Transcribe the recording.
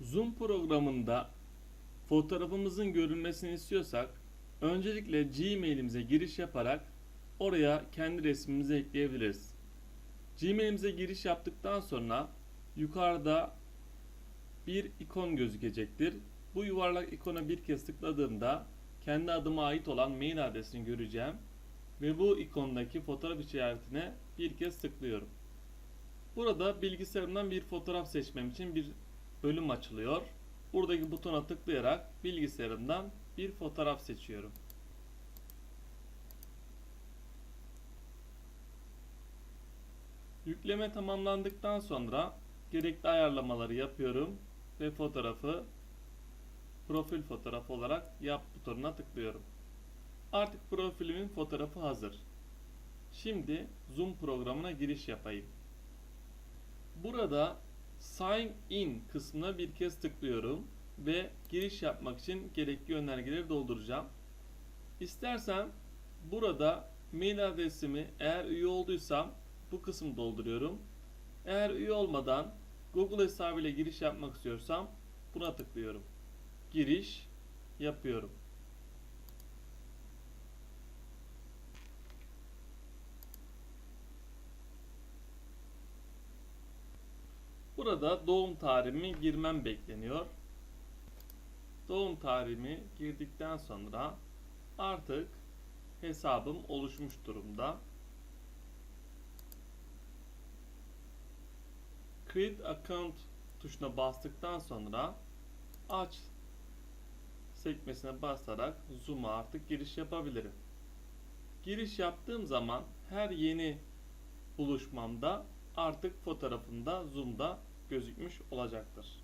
Zoom programında fotoğrafımızın görünmesini istiyorsak öncelikle Gmail'imize giriş yaparak oraya kendi resmimizi ekleyebiliriz. Gmail'imize giriş yaptıktan sonra yukarıda bir ikon gözükecektir. Bu yuvarlak ikona bir kez tıkladığımda kendi adıma ait olan mail adresini göreceğim ve bu ikondaki fotoğraf işaretine bir kez tıklıyorum. Burada bilgisayarımdan bir fotoğraf seçmem için bir bölüm açılıyor. Buradaki butona tıklayarak bilgisayarımdan bir fotoğraf seçiyorum. Yükleme tamamlandıktan sonra gerekli ayarlamaları yapıyorum ve fotoğrafı profil fotoğrafı olarak yap butonuna tıklıyorum. Artık profilimin fotoğrafı hazır. Şimdi Zoom programına giriş yapayım. Burada Sign In kısmına bir kez tıklıyorum ve giriş yapmak için gerekli yönergeleri dolduracağım. İstersen burada mail adresimi eğer üye olduysam bu kısmı dolduruyorum. Eğer üye olmadan Google hesabıyla giriş yapmak istiyorsam buna tıklıyorum. Giriş yapıyorum. Burada doğum tarihimi girmem bekleniyor. Doğum tarihimi girdikten sonra artık hesabım oluşmuş durumda. Create Account tuşuna bastıktan sonra aç sekmesine basarak Zoom'a artık giriş yapabilirim. Giriş yaptığım zaman her yeni buluşmamda artık fotoğrafımda Zoom'da gözükmüş olacaktır.